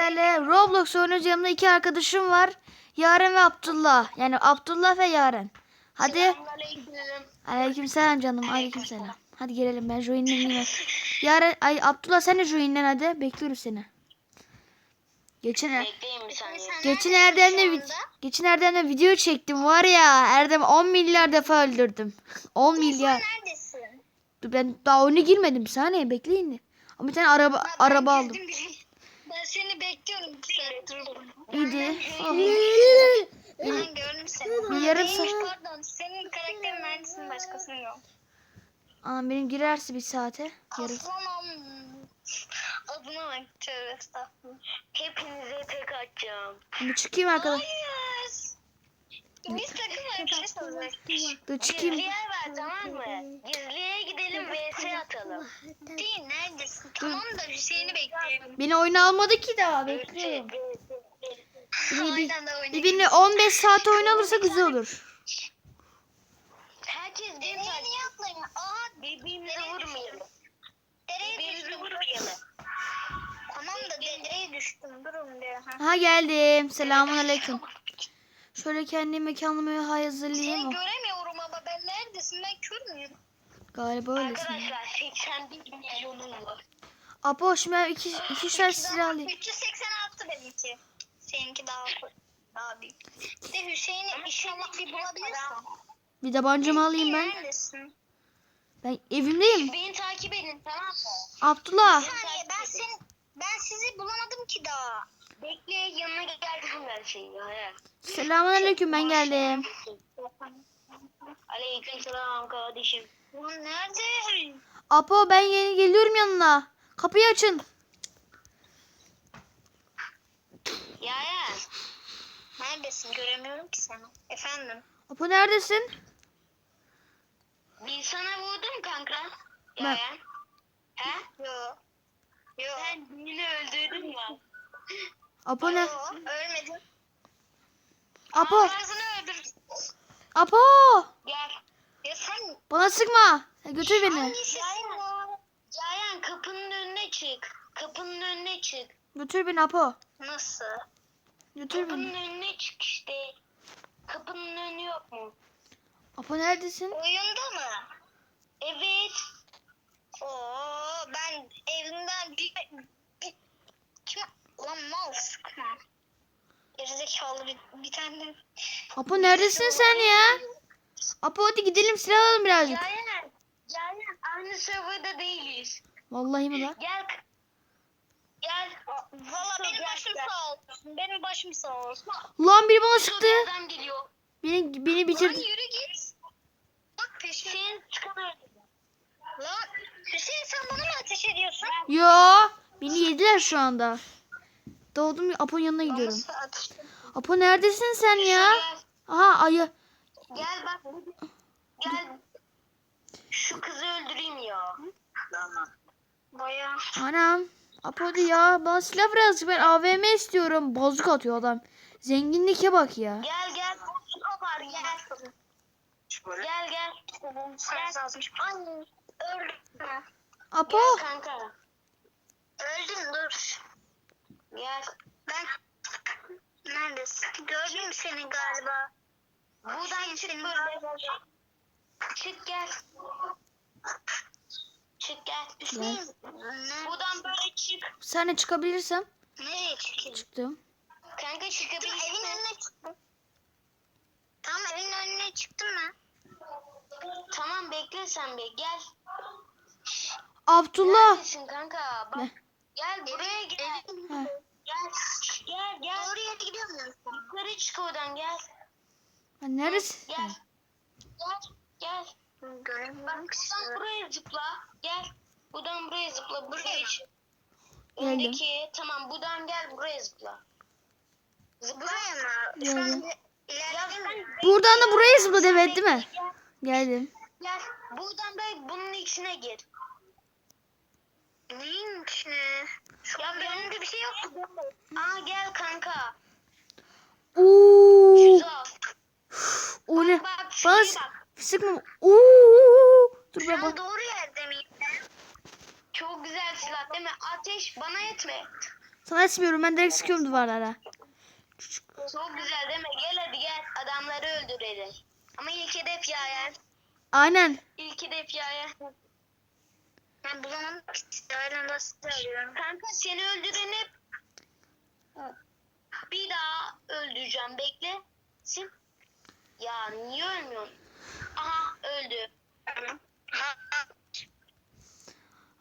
sizlerle Roblox oynuyoruz. Yanımda iki arkadaşım var. Yaren ve Abdullah. Yani Abdullah ve Yaren. Hadi. Aleykümselam canım. Aleykümselam. Hadi gelelim ben join'den yine. Yaren ay Abdullah sen de join'den hadi. Bekliyoruz seni. Geçen saniye. geçen Erdem'le vid- geçen Erdem'le video çektim var ya. Erdem 10 milyar defa öldürdüm. 10 milyar. Neredesin? Dur ben daha oyuna girmedim. Bir saniye bekleyin. Ama bir tane araba araba aldım. Ben seni bekliyorum bir saattir. İyiydi. Oh. Ben gördüm seni. Bir yarım saat. Pardon senin karakterin neredesin başkasının yok. Aa, benim girerse bir saate. Yarım. Aslanım. Adına bak tövbe estağfurullah. Hepinize tek atacağım. Bir çıkayım arkadaş. Hayır. Biz takım arkadaş olacaktık. Dur çıkayım. Ver tamam mı? Gizliye gidelim vs atalım. Değil neredesin? Tamam da Hüseyin'i bekliyorum. Beni oyuna almadı ki daha. Bekliyorum. Bir, bir, Aynen de bir, oynayayım. birine 15 saat oyun alırsa güzel olur. Herkes bir niye atlayın? Aa birbirimize vurmayalım. düştüm. vurmayalım. Tamam da dereye düştüm. Durun diyor. Ha. Geldim. Selamun aleyküm. Şöyle kendi mekanımı hazırlayayım. Seni göremiyorum neredesin? Ben kör müyüm? Galiba öylesin. Arkadaşlar 81 milyonum var. Apo şimdi ben iki, iki tane silah alayım. 386 benimki. Seninki daha daha büyük. Bir de Hüseyin'i inşallah bir bulabilirsem. Bir de bancamı alayım ben. Neredesin? Ben evimdeyim. Beni takip edin tamam mı? Abdullah. Bir saniye ben seni ben sizi bulamadım ki daha. Bekle yanına geldim ben senin ya. he. Selamun aleyküm ben geldim. Aleyküm selam kardeşim. Lan nerede? Apo ben yeni geliyorum yanına. Kapıyı açın. Ya ya. Neredesin? Göremiyorum ki seni. Efendim. Apo neredesin? Bir sana vurdum kanka. Ya Ben- ya. He? Yo. Yo. Sen birini öldürdün ya. Apo ne? Yo. Ölmedim. Apo. Ağzını öldür. Apo. Bana sıkma. Ya götür beni. o? Yayan kapının önüne çık. Kapının önüne çık. Götür beni Apo. Nasıl? Götür Kapının beni. önüne çık işte. Kapının önü yok mu? Apo neredesin? Oyunda mı? Evet. Oo ben evimden bir, bir kim lan mal sıkma. Gerizekalı bir, bir tane Apo neredesin sen ya? Apo hadi gidelim silah alalım birazcık. Yayan. Yayan aynı serverda değiliz. Vallahi mi lan? Gel. Gel. Valla benim başım sağ olsun. Benim başım sağ olsun. Lan biri bana sıktı. adam geliyor. Beni beni Lan bitirdi. yürü git. Bak peşime. Sen çıkamıyorsun. Lan Hüseyin sen bana mı ateş ediyorsun? Yo. Beni yediler şu anda. Doğdum Apo'nun yanına gidiyorum. Apo neredesin sen ya? Aha ayı. Gel bak. Gel. Şu kızı öldüreyim ya. Baya. Anam. Apo hadi ya. Bana silah birazcık ben AVM istiyorum. Bozuk atıyor adam. Zenginlike bak ya. Gel gel. Boşluk var gel. Gel gel. Öldüm. Apo. Gel kanka. Öldüm dur. Gel. Ben neredesin? Gördüm seni galiba. Buradan çık böyle. Çık gel. Çık gel. Hüseyin. Ne? Buradan böyle çık. Bir saniye çıkabilirsem. Nereye çıkayım? Çıktım. Kanka Çıktım evin çıkabilirsin. önüne çıktım. Tamam evin önüne çıktım ben. Tamam bekle sen bir gel. Abdullah. Neredesin kanka? Bak. Ne? Gel buraya gel. Gel. Gel gel. Doğru yere gidiyor musun? Yukarı çık oradan gel. Ha, Neredesin? Gel. Gel. Gel. Bak buradan buraya zıpla. Gel. Buradan buraya zıpla. Buraya. Geldim. Öndeki tamam buradan gel buraya zıpla. Zıpla. Buraya mı? Şu Geldim. an? Buradan da buraya zıpladı evet değil mi? Geldim. Gel. Buradan da bunun içine gir. Neyin içine? Şu Ya an ben- önümde bir şey yok. Aa gel kanka. Oo. Al. O ne? Bak şuraya s- bak. sıkma. Oo. Dur Şu ben bak. doğru yerde miyim ben? Çok güzel silah değil mi? Ateş bana yetme. Sana etmiyorum ben direkt sıkıyorum duvarlara. Çok güzel değil mi? Gel hadi gel. Adamları öldürelim. Ama ilk hedef Yaren. Aynen. İlk hedef Yaren. Ben bulamadım ki. Hala sizi arıyorum. Kanka seni öldüreni bir daha öldüreceğim. Bekle. Sim. Ya niye ölmüyorsun? Aha öldü.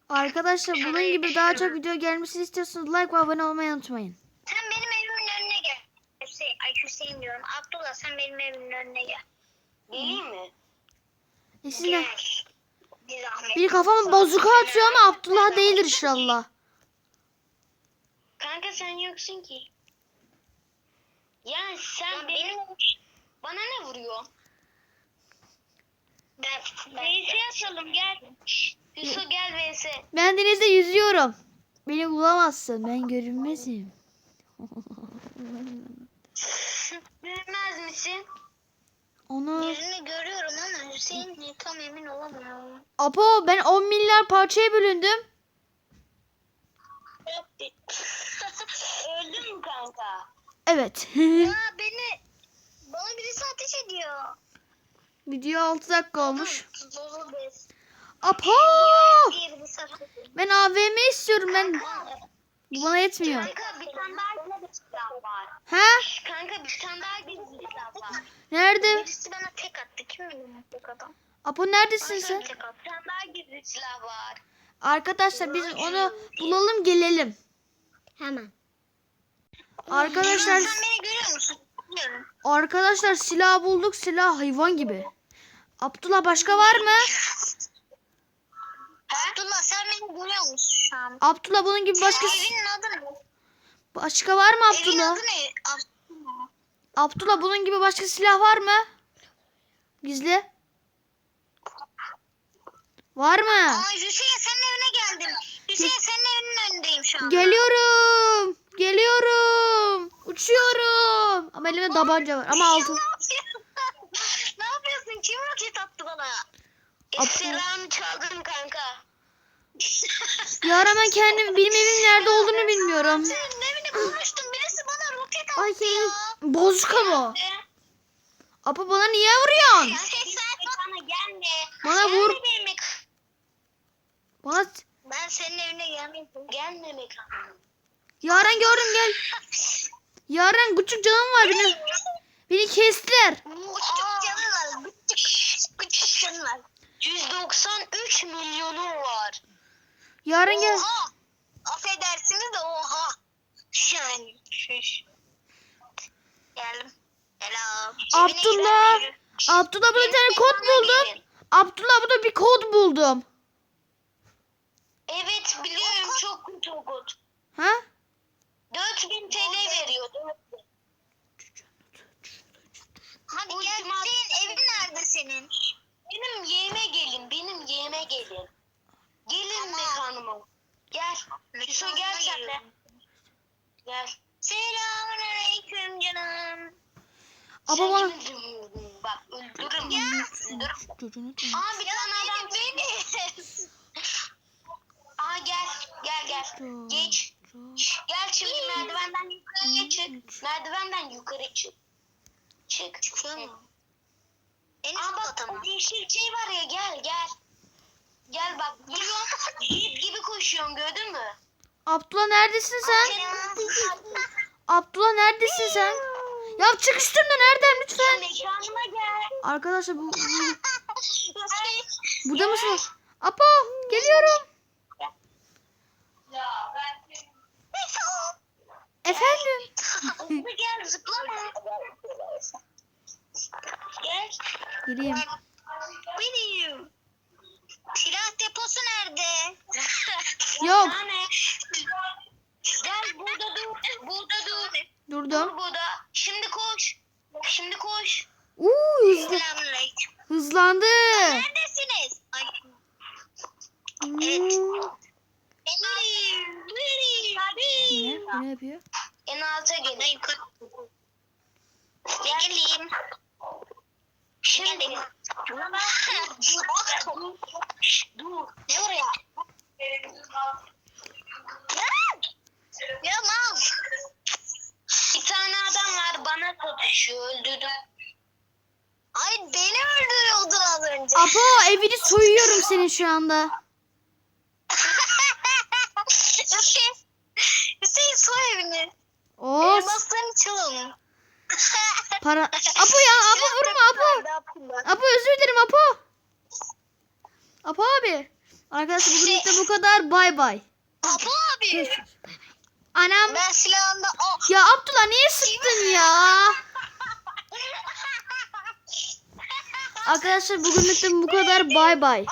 Arkadaşlar bunun gibi daha çok video gelmesini istiyorsanız like ve abone olmayı unutmayın. Sen benim evimin önüne gel. Hüseyin, ay Hüseyin diyorum. Abdullah sen benim evimin önüne gel. Geleyim mi? E siz ne? Gel. Bir zahmet. Bir kafama bozuka atıyor ama Abdullah değildir inşallah. Kanka sen yoksun ki. Yani sen Ya benim benim bana ne vuruyor? ben, ben, VS atalım gel. Yusuf gel VS. Ben denizde yüzüyorum. Beni bulamazsın. Ben görünmezim. Bilmez misin? Onu yüzünü görüyorum ama Hüseyin tam emin olamıyorum. Apo ben 10 milyar parçaya bölündüm. Öldün mü kanka? Evet. Ya beni bana birisi ateş ediyor. Video 6 dakika olmuş. Apo! Ben AVM istiyorum ben. Bu bana yetmiyor. Kanka bir tane daha var. Kanka bir tane daha var. Nerede? Birisi bana tek attı. Kim bilir tek adam? Apo neredesin sen? Bir tane daha gizli var. Arkadaşlar biz onu bulalım gelelim. Hemen. Arkadaşlar Sen beni görüyor musun? Biliyorum. arkadaşlar silah bulduk. Silah hayvan gibi. Abdullah başka var mı? Abdullah sen beni görüyor musun şu an? Abdullah bunun gibi başka Evinin adı ne? başka var mı Evin Abdullah? adı ne? Abdullah. Abdullah bunun gibi başka silah var mı? Gizli. Var mı? Aa Hüseyin senin evine geldim. Hüseyin senin evinin önündeyim şu an. Geliyorum. Geliyorum. Uçuyorum. Ama elimde tabanca var. Ama altın. Ne yapıyorsun? ne yapıyorsun? Kim roket attı bana? Selam çaldım kanka. Ya ben kendim benim evim nerede olduğunu bilmiyorum. Senin evini bulmuştum. Birisi bana roket attı Ay ya. senin bozka bu. Apa bana niye vuruyorsun? Ses Bana gelme. Bana vur. Gelme benim ekranıma. Bana Ben senin evine gelmeyeyim. Gelme ekranıma. Yaren gördüm gel. Yaren küçük canım var benim. Beni kestiler. Küçük canı var. Küçük, küçük canı var. 193 milyonu var. Yaren gel. Oha. Affedersiniz de oha. Yani. Geldim. Selam. Abdullah. Abdullah burada bir tane kod buldum. Abdullah burada bir kod buldum. Biliyorum çok kötü o kod. Ha? 4000 TL veriyor. 4000. Hadi gel Hüseyin evin nerede senin? Benim yeğime gelin. Benim yeğime gelin. Gelin Tamam. mekanıma. Gel. Yusuf gel sen de. Gel. Selamun aleyküm canım. Ama bana... Bak öldürürüm. Ya. Öldürürüm. Çocuğunu Aa bir tane adam. Beni. Aa gel. Gel gel. Geç. Gel şimdi merdivenden yukarıya çık. Merdivenden yukarı çık. Çık. Mu? En Aa üst bak kata mı? o yeşil şey var ya gel gel. Gel bak. Jeep gibi koşuyorum gördün mü? Abdullah neredesin sen? Abdullah neredesin sen? Ya çık üstümden nereden lütfen? mekanıma gel. Arkadaşlar bu, bu- burada mısın? Apo geliyorum. Efendim. Gel zıplama. Gel. Geleyim. Benim. Silah deposu nerede? Yok. Yani. Gel burada dur. Burada dur. Durdum. Dur burada. Şimdi koş. Şimdi koş. Uuu hızlı, Selamünaleyküm. hızlandı. Neredesiniz? Ay. Uuu. Benim. Benim. Ne? Yapıyor? En alta gelin. yukarı. Geleyim. Şimdi. Dur. Ne oraya? Ya mal. Bir tane adam var bana satışıyor öldürdüm. Ay beni öldürüyordun az önce. Apo evini soyuyorum senin şu anda. Hüseyin. Hüseyin soy evini. Oo Elmaslarını çalın. Para. Apo ya Apo vurma Apo. Apo özür dilerim Apo. Apo abi. Arkadaşlar bugünlük de bu kadar. Bay bay. Apo abi. Anam. Ben silahında o. Ya Abdullah niye sıktın ya? Arkadaşlar bugünlük de bu kadar. Bay bay.